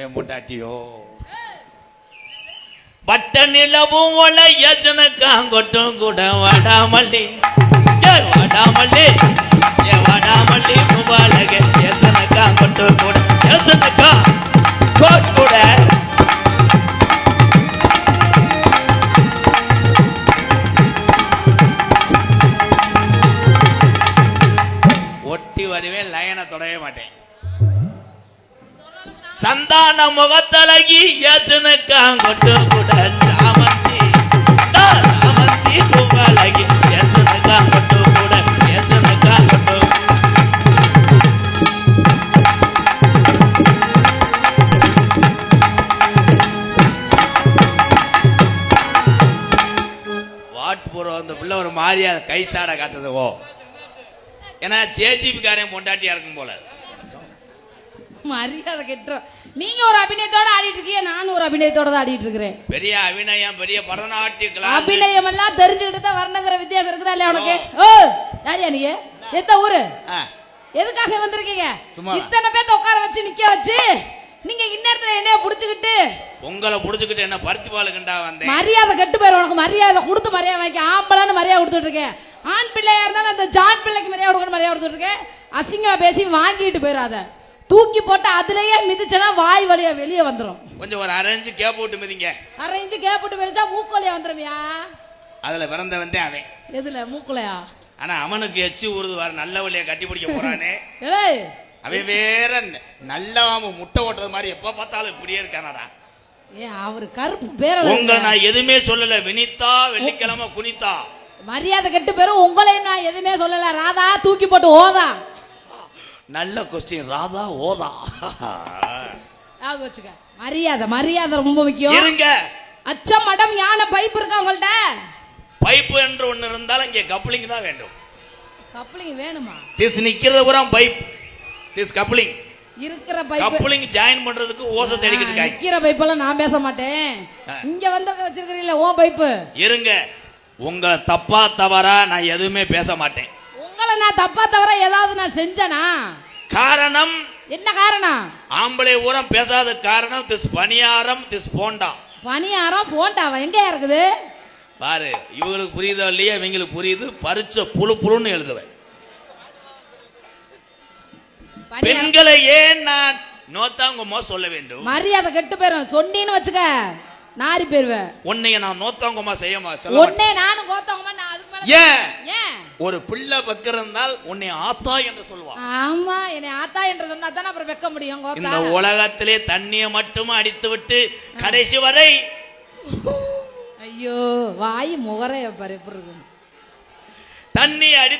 என் பட்ட நிலவும் ஒல யசனக்காங்கொட்டும் கூட வாடாமல்லி. ஏ வாடாமல்லி. ஏ வாடாமல்லி முபாலக. யசனக்காங்கொட்டும் கூட. யசனக்கா கோட் கூட. ஒட்டி வருவேன் லயனை தொடவே மாட்டேன். சந்தான முகத்தழகி யசனக்காங்கொட்டு கூட சாமந்தி. ஆ, சாமந்தி பூவழகி யசனக்காங்கொட்டு கூட யசனக்காங்கொட்டு. வாட் போறோம் அந்த பிள்ளை ஒரு மாதிரியா கை சாட காட்டுது ஓ. ஏன்னா ஜேஜிபிக்காரன் பொண்டாட்டியா இருக்கும் போல. மரியாதை கெட்டுரும் நீங்க ஒரு அபிநயத்தோட ஆடிட்டு இருக்கீங்க நானும் ஒரு அபிநயத்தோட தான் ஆடிட்டு இருக்கிறேன். பெரிய அபிநயம் பெரிய பரதநாட்டிய அபிநயம் எல்லாம் தெரிஞ்சுக்கிட்டு தான் வரணுங்கிற வித்தியாசம் இருக்குதா இல்லையா உனக்கு? ஓ. யாரியா நீங்க? எத்த ஊரு? எதுக்காக வந்திருக்கீங்க. இத்தனை பேத்த உட்கார வச்சு நிக்க வச்சு நீங்க இந்நேரத்துல என்னைய புடிச்சுக்கிட்டு உங்களை புடிச்சுக்கிட்டு என்ன பருத்தி பாலுக்குண்டா வந்தேன். மரியாதை கெட்டு போயிரும். உனக்கு மரியாதை கொடுத்து மரியாதை வாங்கி ஆம்பளைன்னு மரியாதை கொடுத்துட்டு இருக்கேன். ஆண் பிள்ளையா இருந்தாலும் அந்த ஜான் பிள்ளைக்கு மரியாதை கொடுக்கணும் மரியாதை கொடுத்துட்டு இருக்கேன். அசிங்கமா பேசி வாங்கிட்டு போயிடாத தூக்கி போட்டு அதுலயே மிதிச்சனா வாய் வழியா வெளியே வந்துரும். கொஞ்சம் ஒரு அரைஞ்சு கேப் விட்டு மிதிங்க. அரை இன்ச்சு கேப்பிட்டு வெளிச்சா மூக்கு வழியா வந்துருமியா? அதுல பிறந்த வந்தேன் அவன். எதுல மூக்குலையா? ஆனா அவனுக்கு எச்சு ஊறுது வர நல்ல வழியை கட்டி பிடிக்க போறானே. ஏய்! அவன் வேற நல்லவாம முட்டை ஓட்டுறது மாதிரி எப்ப பார்த்தாலும் இப்படியே இருக்கானடா. ஏ அவர் கருப்பு பேர உங்களை நான் எதுவுமே சொல்லல வினிதா வெள்ளிக்கிழமை குனிதா மரியாதை கெட்டு பேரும் உங்களையும் நான் எதுவுமே சொல்லல. ராதா தூக்கி போட்டு ஓதா. நல்ல கொஸ்டின் ராதா ஓதா. வச்சுக்க. மரியாதை மரியாதை ரொம்ப முக்கியம். இருங்க. அச்சம் மடம் யானை பைப் இருக்கா உங்கள்ட்ட? பைப்பு என்று ஒண்ணு இருந்தாலும் இங்க கப்ளிங் தான் வேண்டும். கப்ளிங் வேணுமா? திஸ் நிக்கிறது பூரா பைப். திஸ் கப்ளிங் இருக்கிற பைப் கப்ளிங் ஜாயின் பண்றதுக்கு ஓசை தேடிக்கிட்டு இருக்காங்க. நிக்கிற பைப்பெல்லாம் நான் பேச மாட்டேன். இங்க வந்து வச்சிருக்கிறீங்களா ஓ பைப்பு. இருங்க. உங்களை தப்பா தவறா நான் எதுவுமே பேச மாட்டேன். உங்களை நான் தப்பா தவிர ஏதாவது நான் செஞ்சனா? காரணம்? என்ன காரணம்? ஆம்பளை ஊரம் பேசாத காரணம் திஸ் பணியாரம் திஸ் போண்டா. பணியாரம் போண்டாவா? எங்க இருக்குது? பாரு இவங்களுக்கு புரியுதோ இல்லையா இவங்களுக்கு புரியுது. பரிச்ச புழு புழுன்னு எழுதுவேன். பெண்களை ஏன் நான் நோத்தாங்குமா சொல்ல வேண்டும்? மரியாதை கெட்டு போயிரும். சொன்னீன்னு வச்சுக்க நாரி போயிருவேன். உன்னைய நான் நோத்தாங்குமா செய்யமா மாட்டேன். ஒன்னே நானும் கோத்தவங்கம்மா நான் அதுக்கு மேல ஏன்? ஒரு பிள்ளை பக்கிருந்தால் உன்னை ஆத்தா என்று சொல்லுவான். ஆமா என்னை ஆத்தா என்று சொன்னா தானே அப்புறம் வைக்க முடியும் இந்த கோத்தா உலகத்திலே தண்ணியை மட்டும் அடித்து விட்டு கடைசி வரை. ஐயோ வாய் முகரைய பாரு தண்ணி அடி